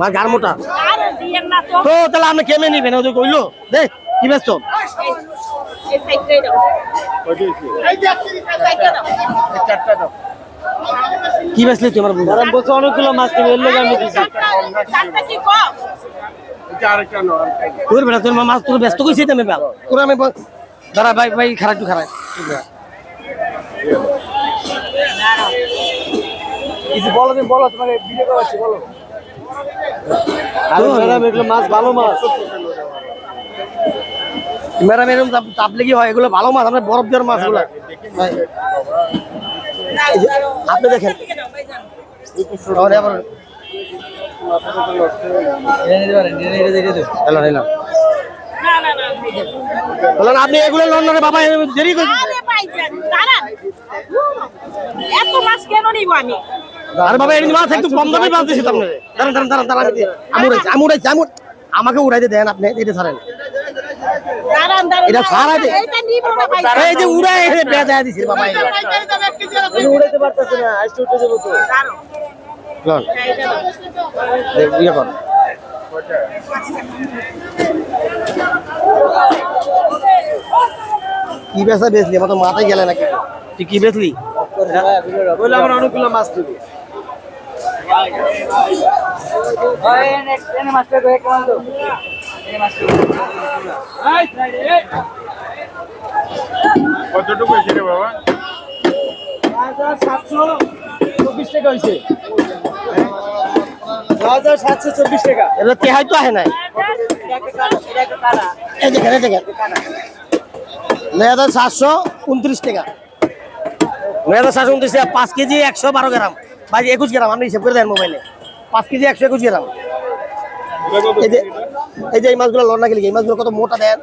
মা গার মোটা। আরে দিয়েন না তো। তো তাহলে আপনি কেমনে নিবেন? ওদের কইলো দে কি ব্যস্ত? এই সাইডটাই দাও। এই যে এই সাইডটা দাও। কি বেচলি তুই আমার বলছো বলছো অনেকগুলো মাছ তুমি এর লেগে আমি দিছি। কি কম? তোর বেটা তোর মাছ তোর ব্যস্ত কইছি তুমি বেল তোর আমি দাঁড়া ভাই ভাই খারাপ একটু খারাপ কিছু বলো তুমি বলো তোমাকে ভিডিও করাচ্ছি বলো। আরে ম্যাডাম এগুলো মাছ ভালো মাছ। ম্যাডাম এরকম চাপ- কি হয়? এগুলো ভালো মাছ আমরা বরফ দেওয়ার মাছগুলো আপনি দেখেন আবার হ্যালো হ্যালো না না না বলেন আপনি এগুলো লন্ডনে বাবা দেরি করে আরে ভাইজান দাঁড়ান। এত মাছ কেন নিব আমি? আরে বাবা মাছ একটু কম দামে মাছ দিছি তো আপনারে। দাঁড়ান দাঁড়ান দাঁড়ান দাঁড়ান আমি উড়াইছি আমি উড়াইছি আমি আমাকে উড়াইতে দেন আপনি এটা ছাড়েন। এটা ছাড়া দে। এটা নিব না ভাই এই যে উড়াই এসে বেজা দিছি বাবা উড়াইতে পারতেছ না উঠে যাব তো। লন ইয়ে কর। কি বেচা বেচলি? আমার তো মাথায় গেলে নাকি? তুই কি বেচলি? বললে আমার অনেকগুলো মাছ দিবি। কতটুকু হয়েছে রে বাবা? চব্বিশ টাকা হয়েছে হাজার সাতশো চব্বিশ টাকা এটা কে হয়তো আহে নাই। দেখেন দেখেন নয় হাজার সাতশো উনত্রিশ টাকা। নয় হাজার সাতশো উনত্রিশ টাকা, পাঁচ কেজি একশো বারো গ্রাম। ভাই, একুশ গ্রাম, আপনি হিসেব করে দেন মোবাইলে পাঁচ কেজি একশো একুশ গ্রাম। এই যে এই যে এই মাছগুলো লড় না গেলে এই মাছগুলো কত মোটা দেন?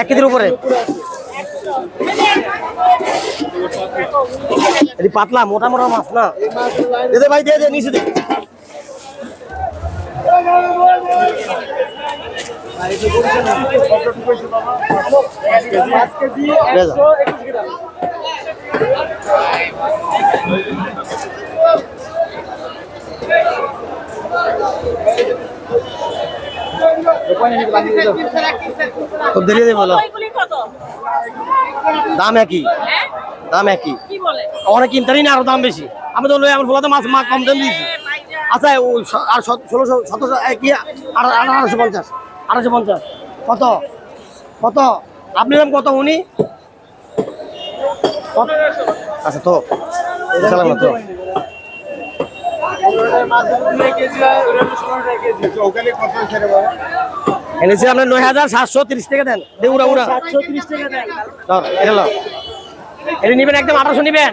এক কেজির উপরে। পাতলা, মোটা মোটা মাছ না। দে দে ভাই দে দে, নিচে দে। খুব দেরি দে বলো। দাম একই। হ্যাঁ? দাম একই। কি বলে? অনেক কিনতারই না আরও দাম বেশি। আমি তো লই আমার বলাতে মাছ মা কম দাম দিয়েছি। আচ্ছা ও আর ষোলোশো সতেরোশো কি আঠারোশো পঞ্চাশ। আঠারোশো পঞ্চাশ। কত? কত? আপনি দাম কত উনি? আচ্ছা তো। এনেছি আপনার নয় হাজার সাতশো তিরিশ টাকা দেন। দে উড়া এটা নিবেন একদম আঠারোশো নিবেন।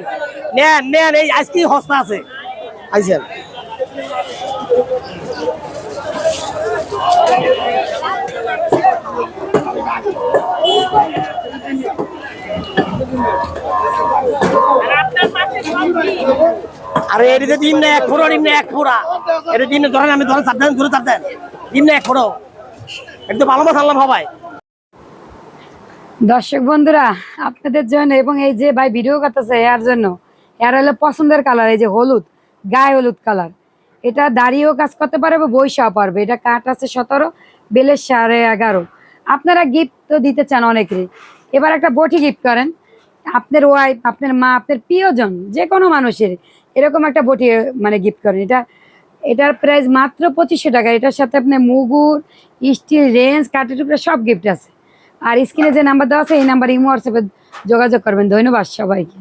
নেন নেন এই আছে। আইসেন। আর এটিতে দিন না এক ফোড়ো, নিম্নে এক ফোড়া। এটা দিন ধরেন আমি ধরেন দেন দূরে চাপ দেন। দিন না এক ফোড়ো। একদম ভালো মাছ আনলাম হবাই দর্শক বন্ধুরা, আপনাদের জন্য এবং এই যে ভাই ভিডিও করতেছে, এর জন্য, এর হলো পছন্দের কালার এই যে হলুদ, গায়ে হলুদ কালার এটা দাঁড়িয়েও কাজ করতে পারবে বা বৈশাও পারবে। এটা কাঠ আছে সতেরো, বেলের সাড়ে এগারো। আপনারা গিফট তো দিতে চান অনেকেরই। এবার একটা বটি গিফট করেন। আপনার ওয়াইফ আপনার মা, আপনার প্রিয়জন যে কোনো মানুষের এরকম একটা বটি মানে গিফট করেন। এটা, এটার প্রাইস মাত্র পঁচিশশো টাকা। এটার সাথে আপনার মুগুর স্টিল রেঞ্জ, কাঠের টুকরা সব গিফট আছে। আর স্ক্রিনে যে নাম্বার দেওয়া আছে, এই নাম্বার ইমো হোয়াটসঅ্যাপে যোগাযোগ করবেন। ধন্যবাদ সবাইকে।